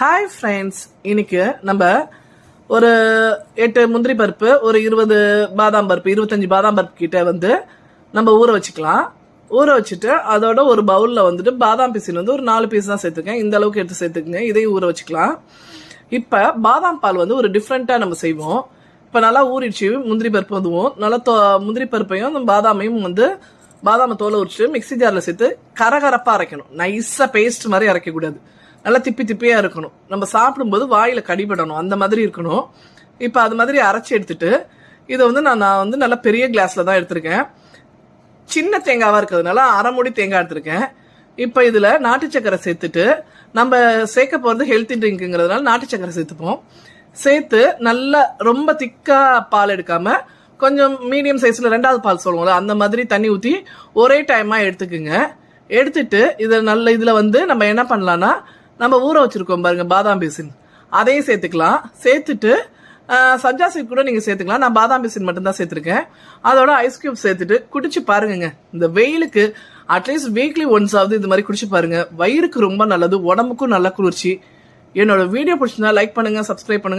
Hi friends இன்னைக்கு நம்ம ஒரு எட்டு முந்திரி பருப்பு ஒரு இருபது பாதாம் பருப்பு இருபத்தஞ்சி பாதாம் பருப்பு கிட்ட வந்து நம்ம ஊற வச்சுக்கலாம். ஊற வச்சுட்டு அதோட ஒரு பவுலில் வந்துட்டு பாதாம் பீஸில் வந்து ஒரு நாலு பீஸ் தான் சேர்த்துக்கேன் இந்த அளவுக்கு எடுத்து சேர்த்துக்குங்க. இதையும் ஊற வச்சுக்கலாம். இப்போ பாதாம் பால் வந்து ஒரு டிஃப்ரெண்ட்டாக நம்ம செய்வோம். இப்போ நல்லா ஊறிடுச்சு முந்திரி பருப்பு வந்துவோம். நல்லா தோ முந்திரி பருப்பையும் பாதாமையும் வந்து பாதாமை தோலை உரிச்சு மிக்ஸி ஜாரில் சேர்த்து கரகரப்பாக அரைக்கணும். நைஸாக பேஸ்ட் மாதிரி அரைக்கக்கூடாது. நல்லா திப்பி திப்பியாக இருக்கணும். நம்ம சாப்பிடும்போது வாயில் கடிபடணும். அந்த மாதிரி இருக்கணும். இப்போ அது மாதிரி அரைச்சி எடுத்துட்டு இதை வந்து நான் நான் வந்து நல்லா பெரிய கிளாஸில் தான் எடுத்திருக்கேன். சின்ன தேங்காவாக இருக்கிறதுனால அரை மூடி தேங்காய் எடுத்திருக்கேன். இப்போ இதில் நாட்டு சக்கரை சேர்த்துட்டு நம்ம சேர்க்க போகிறது ஹெல்த்தி ட்ரிங்க்குங்கிறதுனால நாட்டு சக்கரை சேர்த்துப்போம். சேர்த்து நல்லா ரொம்ப திக்காக பால் எடுக்காம கொஞ்சம் மீடியம் சைஸில் ரெண்டாவது பால் சொல்லுவோம்ல அந்த மாதிரி தண்ணி ஊற்றி ஒரே டைமாக எடுத்துக்குங்க. எடுத்துட்டு இதை நல்ல இதில் வந்து நம்ம என்ன பண்ணலாம்னா நம்ம ஊற வச்சிருக்கோம் பாருங்க பாதாம் பேசின். அதையும் சேர்த்துக்கலாம். சேர்த்துட்டு ஆஹ், சப்ஜா சீட் கூட நீங்கள் சேர்த்துக்கலாம். நான் பாதாம் பேசின் மட்டும்தான் சேர்த்துருக்கேன். அதோட ஐஸ் கியூப் சேர்த்துட்டு குடிச்சு பாருங்கங்க. இந்த வெயிலுக்கு அட்லீஸ்ட் வீக்லி ஒன்ஸ் ஆகுது இது மாதிரி குடிச்சு பாருங்க. வயிறுக்கு ரொம்ப நல்லது உடம்புக்கும் நல்ல குளிர்ச்சி. என்னோட வீடியோ பிடிச்சிருந்தா லைக் பண்ணுங்க சப்ஸ்கிரைப் பண்ணுங்க